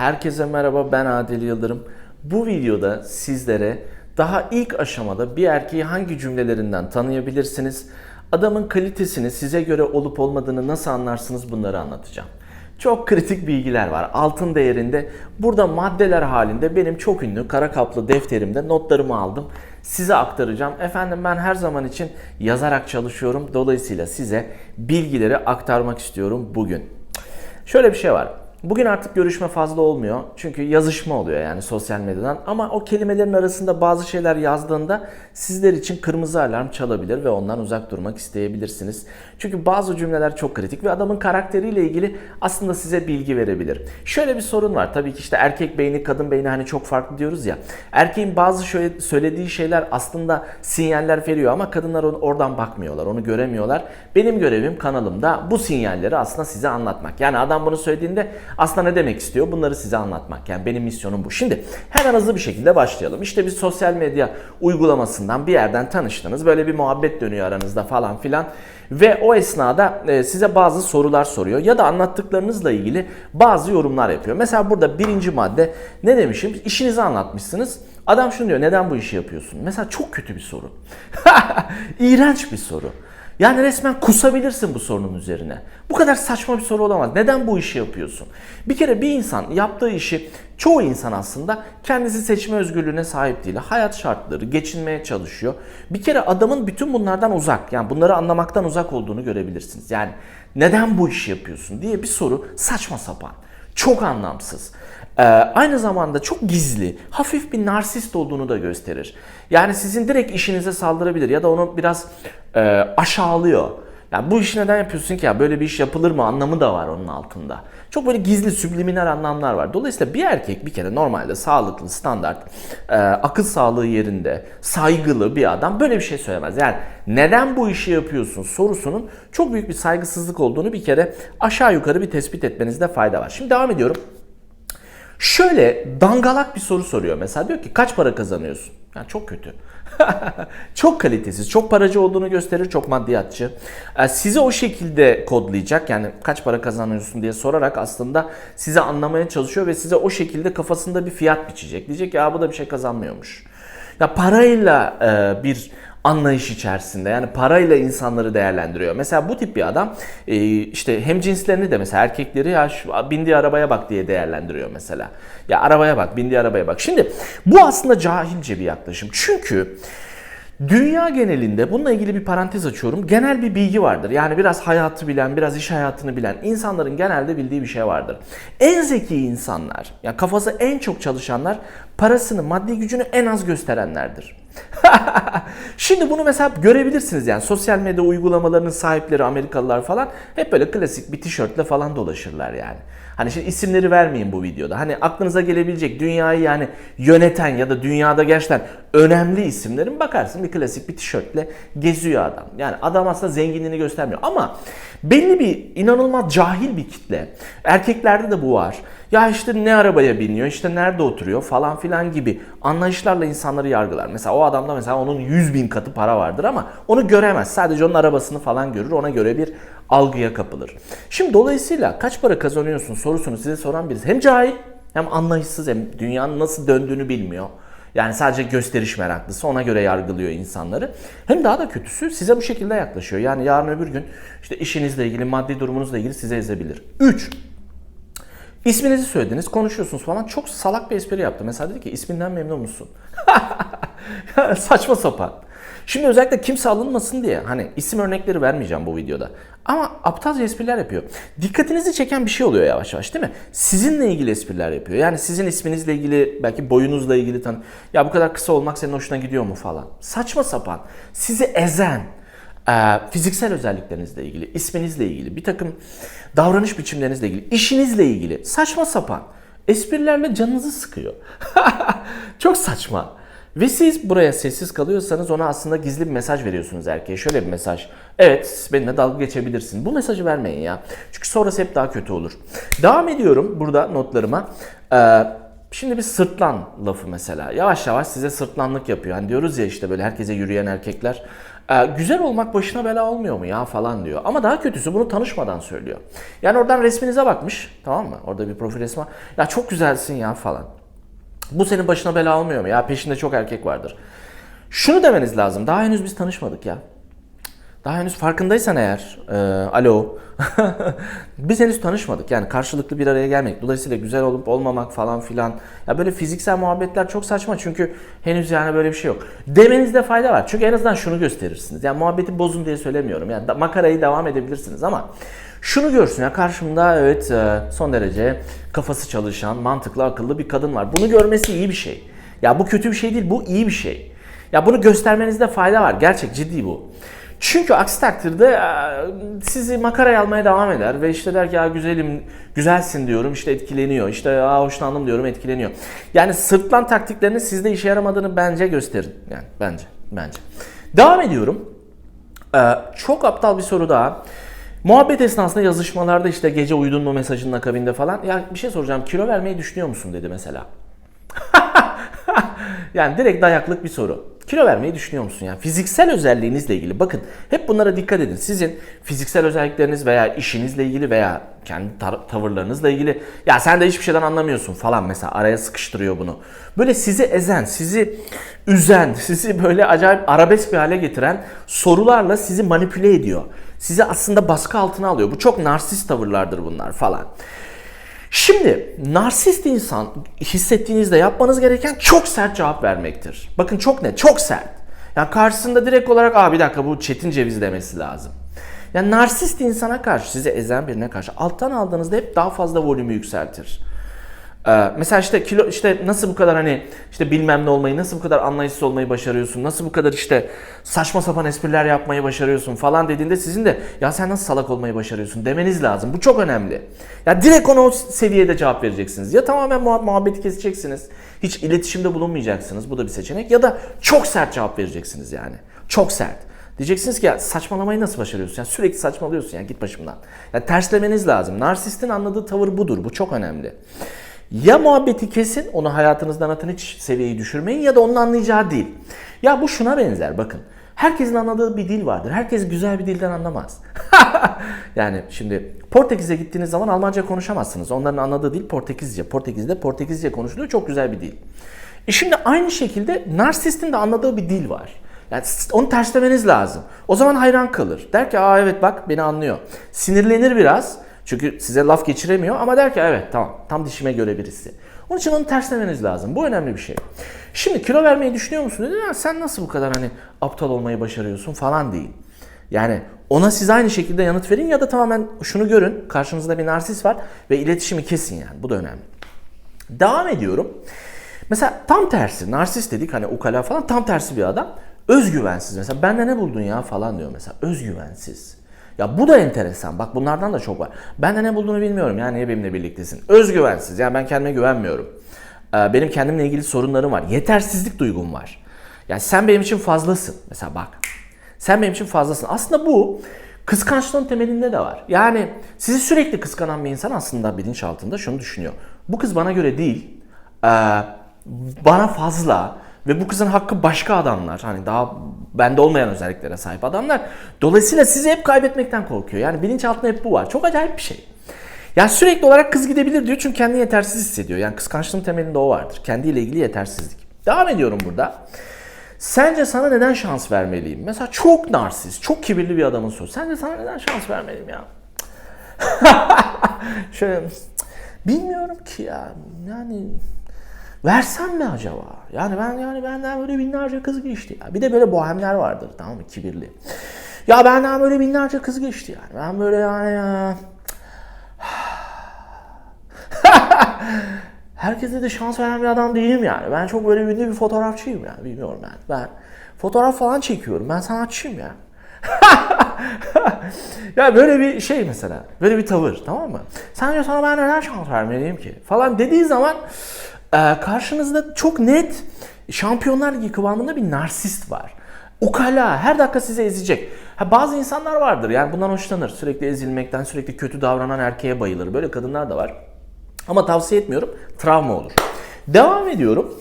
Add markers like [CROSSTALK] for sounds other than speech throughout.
Herkese merhaba ben Adil Yıldırım. Bu videoda sizlere daha ilk aşamada bir erkeği hangi cümlelerinden tanıyabilirsiniz? Adamın kalitesini size göre olup olmadığını nasıl anlarsınız bunları anlatacağım. Çok kritik bilgiler var. Altın değerinde burada maddeler halinde benim çok ünlü kara kaplı defterimde notlarımı aldım. Size aktaracağım. Efendim ben her zaman için yazarak çalışıyorum. Dolayısıyla size bilgileri aktarmak istiyorum bugün. Şöyle bir şey var. Bugün artık görüşme fazla olmuyor. Çünkü yazışma oluyor yani sosyal medyadan. Ama o kelimelerin arasında bazı şeyler yazdığında sizler için kırmızı alarm çalabilir ve ondan uzak durmak isteyebilirsiniz. Çünkü bazı cümleler çok kritik ve adamın karakteriyle ilgili aslında size bilgi verebilir. Şöyle bir sorun var. Tabii ki işte erkek beyni, kadın beyni hani çok farklı diyoruz ya. Erkeğin bazı şöyle söylediği şeyler aslında sinyaller veriyor ama kadınlar onu oradan bakmıyorlar, onu göremiyorlar. Benim görevim kanalımda bu sinyalleri aslında size anlatmak. Yani adam bunu söylediğinde aslında ne demek istiyor? Bunları size anlatmak. Yani benim misyonum bu. Şimdi hemen hızlı bir şekilde başlayalım. İşte bir sosyal medya uygulamasından bir yerden tanıştınız. Böyle bir muhabbet dönüyor aranızda falan filan. Ve o esnada e, size bazı sorular soruyor ya da anlattıklarınızla ilgili bazı yorumlar yapıyor. Mesela burada birinci madde ne demişim? İşinizi anlatmışsınız. Adam şunu diyor neden bu işi yapıyorsun? Mesela çok kötü bir soru. [LAUGHS] İğrenç bir soru. Yani resmen kusabilirsin bu sorunun üzerine. Bu kadar saçma bir soru olamaz. Neden bu işi yapıyorsun? Bir kere bir insan yaptığı işi çoğu insan aslında kendisi seçme özgürlüğüne sahip değil. Hayat şartları, geçinmeye çalışıyor. Bir kere adamın bütün bunlardan uzak, yani bunları anlamaktan uzak olduğunu görebilirsiniz. Yani neden bu işi yapıyorsun diye bir soru saçma sapan, çok anlamsız. Ee, aynı zamanda çok gizli, hafif bir narsist olduğunu da gösterir. Yani sizin direkt işinize saldırabilir ya da onu biraz e, aşağılıyor. Ya bu işi neden yapıyorsun ki ya böyle bir iş yapılır mı anlamı da var onun altında. Çok böyle gizli subliminal anlamlar var. Dolayısıyla bir erkek bir kere normalde sağlıklı, standart, e, akıl sağlığı yerinde, saygılı bir adam böyle bir şey söylemez. Yani neden bu işi yapıyorsun sorusunun çok büyük bir saygısızlık olduğunu bir kere aşağı yukarı bir tespit etmenizde fayda var. Şimdi devam ediyorum. Şöyle dangalak bir soru soruyor mesela diyor ki kaç para kazanıyorsun? Yani çok kötü. [LAUGHS] çok kalitesiz, çok paracı olduğunu gösterir, çok maddiyatçı. Ee, Sizi o şekilde kodlayacak yani kaç para kazanıyorsun diye sorarak aslında size anlamaya çalışıyor ve size o şekilde kafasında bir fiyat biçecek. Diyecek ya bu da bir şey kazanmıyormuş. Ya parayla e, bir anlayış içerisinde yani parayla insanları değerlendiriyor. Mesela bu tip bir adam e, işte hem cinslerini de mesela erkekleri ya şu bindiği arabaya bak diye değerlendiriyor mesela. Ya arabaya bak, bindiği arabaya bak. Şimdi bu aslında cahilce bir yaklaşım. Çünkü Dünya genelinde bununla ilgili bir parantez açıyorum. Genel bir bilgi vardır. Yani biraz hayatı bilen, biraz iş hayatını bilen insanların genelde bildiği bir şey vardır. En zeki insanlar, yani kafası en çok çalışanlar parasını, maddi gücünü en az gösterenlerdir. [LAUGHS] Şimdi bunu mesela görebilirsiniz yani sosyal medya uygulamalarının sahipleri Amerikalılar falan hep böyle klasik bir tişörtle falan dolaşırlar yani. Hani şimdi isimleri vermeyin bu videoda. Hani aklınıza gelebilecek dünyayı yani yöneten ya da dünyada gerçekten önemli isimlerin bakarsın bir klasik bir tişörtle geziyor adam. Yani adam aslında zenginliğini göstermiyor ama belli bir inanılmaz cahil bir kitle. Erkeklerde de bu var. Ya işte ne arabaya biniyor, işte nerede oturuyor falan filan gibi anlayışlarla insanları yargılar. Mesela o adamda mesela onun 100 bin katı para vardır ama onu göremez. Sadece onun arabasını falan görür. Ona göre bir algıya kapılır. Şimdi dolayısıyla kaç para kazanıyorsun sorusunu size soran birisi hem cahil hem anlayışsız hem dünyanın nasıl döndüğünü bilmiyor. Yani sadece gösteriş meraklısı ona göre yargılıyor insanları. Hem daha da kötüsü size bu şekilde yaklaşıyor. Yani yarın öbür gün işte işinizle ilgili, maddi durumunuzla ilgili size ezebilir. 3. İsminizi söylediniz, konuşuyorsunuz falan. Çok salak bir espri yaptı. Mesela dedi ki isminden memnun musun? [LAUGHS] Saçma sapan. Şimdi özellikle kimse alınmasın diye hani isim örnekleri vermeyeceğim bu videoda. Ama aptalca espriler yapıyor. Dikkatinizi çeken bir şey oluyor yavaş yavaş değil mi? Sizinle ilgili espriler yapıyor. Yani sizin isminizle ilgili, belki boyunuzla ilgili tanı. Ya bu kadar kısa olmak senin hoşuna gidiyor mu falan. Saçma sapan. Sizi ezen, e, fiziksel özelliklerinizle ilgili, isminizle ilgili, bir takım davranış biçimlerinizle ilgili, işinizle ilgili saçma sapan esprilerle canınızı sıkıyor. [LAUGHS] Çok saçma. Ve siz buraya sessiz kalıyorsanız ona aslında gizli bir mesaj veriyorsunuz erkeğe. Şöyle bir mesaj. Evet benimle dalga geçebilirsin. Bu mesajı vermeyin ya. Çünkü sonrası hep daha kötü olur. Devam ediyorum burada notlarıma. Ee, Şimdi bir sırtlan lafı mesela. Yavaş yavaş size sırtlanlık yapıyor. Hani diyoruz ya işte böyle herkese yürüyen erkekler. Ee, güzel olmak başına bela olmuyor mu ya falan diyor. Ama daha kötüsü bunu tanışmadan söylüyor. Yani oradan resminize bakmış tamam mı? Orada bir profil resmi. Ya çok güzelsin ya falan. Bu senin başına bela olmuyor mu? Ya peşinde çok erkek vardır. Şunu demeniz lazım. Daha henüz biz tanışmadık ya. Daha henüz farkındaysan eğer, e, alo, [LAUGHS] biz henüz tanışmadık yani karşılıklı bir araya gelmek. Dolayısıyla güzel olup olmamak falan filan. Ya böyle fiziksel muhabbetler çok saçma çünkü henüz yani böyle bir şey yok. Demenizde fayda var. Çünkü en azından şunu gösterirsiniz. Yani muhabbeti bozun diye söylemiyorum. Yani makarayı devam edebilirsiniz ama şunu görsün ya karşımda evet e, son derece kafası çalışan, mantıklı, akıllı bir kadın var. Bunu görmesi iyi bir şey. Ya bu kötü bir şey değil, bu iyi bir şey. Ya bunu göstermenizde fayda var. Gerçek ciddi bu. Çünkü aksi takdirde e, sizi makaraya almaya devam eder ve işte der ki ya güzelim, güzelsin diyorum işte etkileniyor. İşte ya hoşlandım diyorum etkileniyor. Yani sırtlan taktiklerinin sizde işe yaramadığını bence gösterin. Yani bence, bence. Devam ediyorum. Ee, çok aptal bir soru daha. Muhabbet esnasında yazışmalarda işte gece uyudun mu mesajının akabinde falan. Ya bir şey soracağım kilo vermeyi düşünüyor musun dedi mesela. [LAUGHS] [LAUGHS] yani direkt dayaklık bir soru. Kilo vermeyi düşünüyor musun? Yani fiziksel özelliğinizle ilgili bakın hep bunlara dikkat edin. Sizin fiziksel özellikleriniz veya işinizle ilgili veya kendi tavırlarınızla ilgili ya sen de hiçbir şeyden anlamıyorsun falan mesela araya sıkıştırıyor bunu. Böyle sizi ezen, sizi üzen, [LAUGHS] sizi böyle acayip arabesk bir hale getiren sorularla sizi manipüle ediyor. Sizi aslında baskı altına alıyor. Bu çok narsist tavırlardır bunlar falan. Şimdi narsist insan hissettiğinizde yapmanız gereken çok sert cevap vermektir. Bakın çok net, çok sert. Yani karşısında direkt olarak aa bir dakika bu çetin ceviz demesi lazım. Yani narsist insana karşı, sizi ezen birine karşı alttan aldığınızda hep daha fazla volümü yükseltir. Ee, mesela işte kilo işte nasıl bu kadar hani işte bilmem ne olmayı, nasıl bu kadar anlayışsız olmayı başarıyorsun, nasıl bu kadar işte saçma sapan espriler yapmayı başarıyorsun falan dediğinde sizin de ya sen nasıl salak olmayı başarıyorsun demeniz lazım. Bu çok önemli. Ya direkt ona o seviyede cevap vereceksiniz. Ya tamamen muhab- muhabbeti keseceksiniz. Hiç iletişimde bulunmayacaksınız. Bu da bir seçenek. Ya da çok sert cevap vereceksiniz yani. Çok sert. Diyeceksiniz ki ya saçmalamayı nasıl başarıyorsun? Yani sürekli saçmalıyorsun yani git başımdan. Ya terslemeniz lazım. Narsistin anladığı tavır budur. Bu çok önemli. Ya muhabbeti kesin, onu hayatınızdan atın hiç seviyeyi düşürmeyin ya da onun anlayacağı dil. Ya bu şuna benzer bakın. Herkesin anladığı bir dil vardır. Herkes güzel bir dilden anlamaz. [LAUGHS] yani şimdi Portekiz'e gittiğiniz zaman Almanca konuşamazsınız. Onların anladığı dil Portekizce. Portekiz'de Portekizce konuşuluyor. Çok güzel bir dil. E şimdi aynı şekilde narsistin de anladığı bir dil var. Yani onu terslemeniz lazım. O zaman hayran kalır. Der ki aa evet bak beni anlıyor. Sinirlenir biraz. Çünkü size laf geçiremiyor ama der ki evet tamam tam dişime göre birisi. Onun için onu terslemeniz lazım. Bu önemli bir şey. Şimdi kilo vermeyi düşünüyor musun dedi. Sen nasıl bu kadar hani aptal olmayı başarıyorsun falan değil. Yani ona siz aynı şekilde yanıt verin ya da tamamen şunu görün. Karşınızda bir narsist var ve iletişimi kesin yani. Bu da önemli. Devam ediyorum. Mesela tam tersi, narsist dedik hani ukala falan tam tersi bir adam. Özgüvensiz mesela bende ne buldun ya falan diyor mesela özgüvensiz. Ya bu da enteresan. Bak bunlardan da çok var. Bende ne bulduğunu bilmiyorum. Yani niye benimle birliktesin? Özgüvensiz. Yani ben kendime güvenmiyorum. Ee, Benim kendimle ilgili sorunlarım var. Yetersizlik duygum var. Yani sen benim için fazlasın. Mesela bak. Sen benim için fazlasın. Aslında bu kıskançlığın temelinde de var. Yani sizi sürekli kıskanan bir insan aslında bilinçaltında şunu düşünüyor. Bu kız bana göre değil. Ee, bana fazla ve bu kızın hakkı başka adamlar. Hani daha bende olmayan özelliklere sahip adamlar. Dolayısıyla sizi hep kaybetmekten korkuyor. Yani bilinçaltında hep bu var. Çok acayip bir şey. Yani sürekli olarak kız gidebilir diyor çünkü kendini yetersiz hissediyor. Yani kıskançlığın temelinde o vardır. Kendiyle ilgili yetersizlik. Devam ediyorum burada. Sence sana neden şans vermeliyim? Mesela çok narsist, çok kibirli bir adamın sorusu. Sence sana neden şans vermeliyim ya? [LAUGHS] Şöyle bilmiyorum ki ya. Yani versem mi acaba? Yani ben yani benden böyle binlerce kız geçti ya. Bir de böyle bohemler vardır tamam mı kibirli. Ya benden böyle binlerce kız geçti yani. Ben böyle yani ya. [SIGHS] Herkese de şans veren bir adam değilim yani. Ben çok böyle ünlü bir fotoğrafçıyım yani. Bilmiyorum yani. Ben fotoğraf falan çekiyorum. Ben sanatçıyım ya. [LAUGHS] ya böyle bir şey mesela. Böyle bir tavır tamam mı? Sence sana ben neden şans vermeliyim ki? Falan dediği zaman karşınızda çok net Şampiyonlar Ligi kıvamında bir narsist var. Ukala her dakika sizi ezecek. Ha, bazı insanlar vardır yani bundan hoşlanır. Sürekli ezilmekten, sürekli kötü davranan erkeğe bayılır. Böyle kadınlar da var. Ama tavsiye etmiyorum. Travma olur. Devam ediyorum.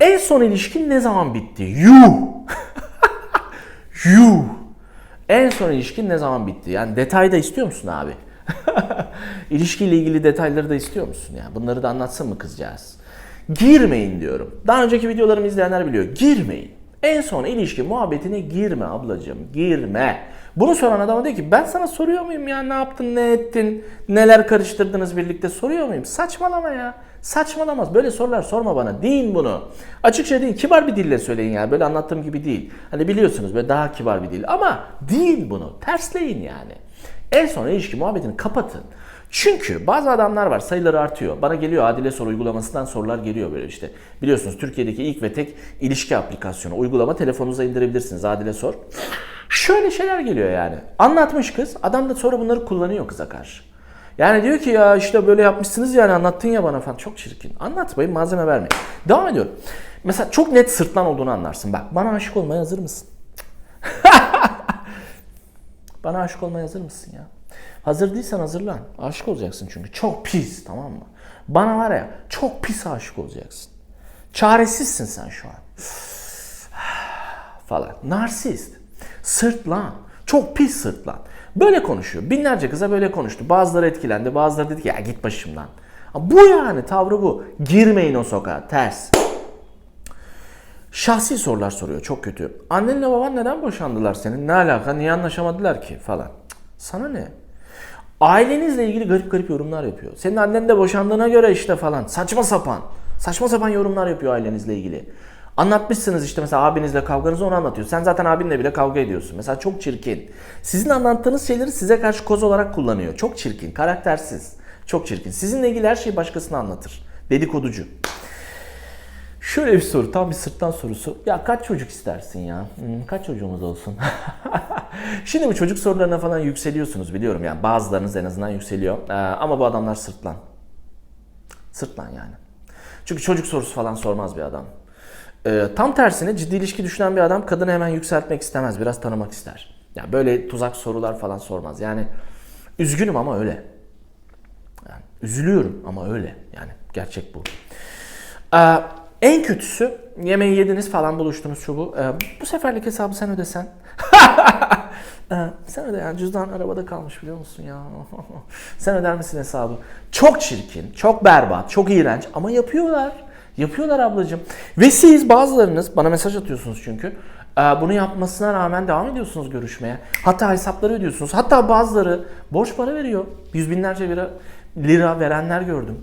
En son ilişkin ne zaman bitti? Yuh! [LAUGHS] Yuh! En son ilişkin ne zaman bitti? Yani detay da istiyor musun abi? [LAUGHS] İlişkiyle ilgili detayları da istiyor musun ya? Bunları da anlatsın mı kızcağız? Girmeyin diyorum. Daha önceki videolarımı izleyenler biliyor. Girmeyin. En son ilişki muhabbetine girme ablacığım. Girme. Bunu soran adama diyor ki ben sana soruyor muyum ya ne yaptın ne ettin neler karıştırdınız birlikte soruyor muyum? Saçmalama ya. Saçmalamaz. Böyle sorular sorma bana. Deyin bunu. Açıkça deyin. Kibar bir dille söyleyin ya. Böyle anlattığım gibi değil. Hani biliyorsunuz böyle daha kibar bir dil. Ama deyin bunu. Tersleyin yani. En son ilişki muhabbetini kapatın. Çünkü bazı adamlar var sayıları artıyor. Bana geliyor Adile Sor uygulamasından sorular geliyor böyle işte. Biliyorsunuz Türkiye'deki ilk ve tek ilişki aplikasyonu. Uygulama telefonunuza indirebilirsiniz Adile Sor. Şöyle şeyler geliyor yani. Anlatmış kız. Adam da sonra bunları kullanıyor kıza karşı. Yani diyor ki ya işte böyle yapmışsınız yani anlattın ya bana falan. Çok çirkin. Anlatmayın malzeme vermeyin. Devam ediyorum. Mesela çok net sırtlan olduğunu anlarsın. Bak bana aşık olmaya hazır mısın? [LAUGHS] Bana aşık olmaya hazır mısın ya? Hazır değilsen hazırlan. Aşık olacaksın çünkü. Çok pis tamam mı? Bana var ya çok pis aşık olacaksın. Çaresizsin sen şu an. [SIGHS] falan. Narsist. Sırtlan. Çok pis sırtlan. Böyle konuşuyor. Binlerce kıza böyle konuştu. Bazıları etkilendi. Bazıları dedi ki ya git başımdan. Bu yani tavrı bu. Girmeyin o sokağa. Ters. Şahsi sorular soruyor çok kötü. Annenle baban neden boşandılar senin? Ne alaka? Niye anlaşamadılar ki? Falan. Sana ne? Ailenizle ilgili garip garip yorumlar yapıyor. Senin annen de boşandığına göre işte falan. Saçma sapan. Saçma sapan yorumlar yapıyor ailenizle ilgili. Anlatmışsınız işte mesela abinizle kavganızı onu anlatıyor. Sen zaten abinle bile kavga ediyorsun. Mesela çok çirkin. Sizin anlattığınız şeyleri size karşı koz olarak kullanıyor. Çok çirkin, karaktersiz. Çok çirkin. Sizinle ilgili her şeyi başkasına anlatır. Dedikoducu. Şöyle bir soru, tam bir sırttan sorusu. Ya kaç çocuk istersin ya? Kaç çocuğumuz olsun? [LAUGHS] Şimdi bu çocuk sorularına falan yükseliyorsunuz biliyorum yani bazılarınız en azından yükseliyor. Ee, ama bu adamlar sırtlan. Sırtlan yani. Çünkü çocuk sorusu falan sormaz bir adam. Ee, tam tersine ciddi ilişki düşünen bir adam kadını hemen yükseltmek istemez. Biraz tanımak ister. Yani böyle tuzak sorular falan sormaz. Yani üzgünüm ama öyle. Yani üzülüyorum ama öyle. Yani gerçek bu. Ee, en kötüsü yemeği yediniz falan buluştunuz şu bu. Ee, bu seferlik hesabı sen ödesen. Ee, [LAUGHS] sen öde yani cüzdan arabada kalmış biliyor musun ya? [LAUGHS] sen öder misin hesabı? Çok çirkin, çok berbat, çok iğrenç ama yapıyorlar. Yapıyorlar ablacığım. Ve siz bazılarınız bana mesaj atıyorsunuz çünkü. Ee, bunu yapmasına rağmen devam ediyorsunuz görüşmeye. Hatta hesapları ödüyorsunuz. Hatta bazıları borç para veriyor. Yüz binlerce lira, lira verenler gördüm.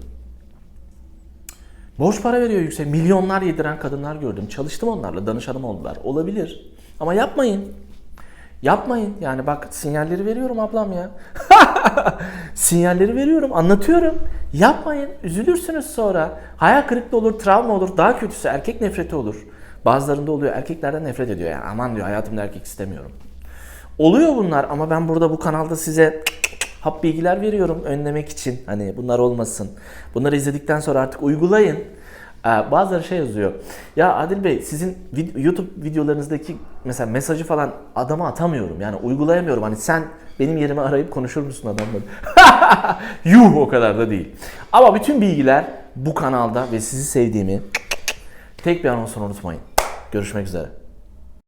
Borç para veriyor yüksek. Milyonlar yediren kadınlar gördüm. Çalıştım onlarla. Danışanım oldular. Olabilir. Ama yapmayın. Yapmayın. Yani bak sinyalleri veriyorum ablam ya. [LAUGHS] sinyalleri veriyorum. Anlatıyorum. Yapmayın. Üzülürsünüz sonra. Hayal kırıklığı olur, travma olur. Daha kötüsü erkek nefreti olur. Bazılarında oluyor. Erkeklerden nefret ediyor. Yani aman diyor hayatımda erkek istemiyorum. Oluyor bunlar ama ben burada bu kanalda size hap bilgiler veriyorum önlemek için. Hani bunlar olmasın. Bunları izledikten sonra artık uygulayın. Ee, bazıları şey yazıyor. Ya Adil Bey sizin YouTube videolarınızdaki mesela mesajı falan adama atamıyorum. Yani uygulayamıyorum. Hani sen benim yerime arayıp konuşur musun adamla? [LAUGHS] Yuh o kadar da değil. Ama bütün bilgiler bu kanalda ve sizi sevdiğimi tek bir anonsunu unutmayın. Görüşmek üzere.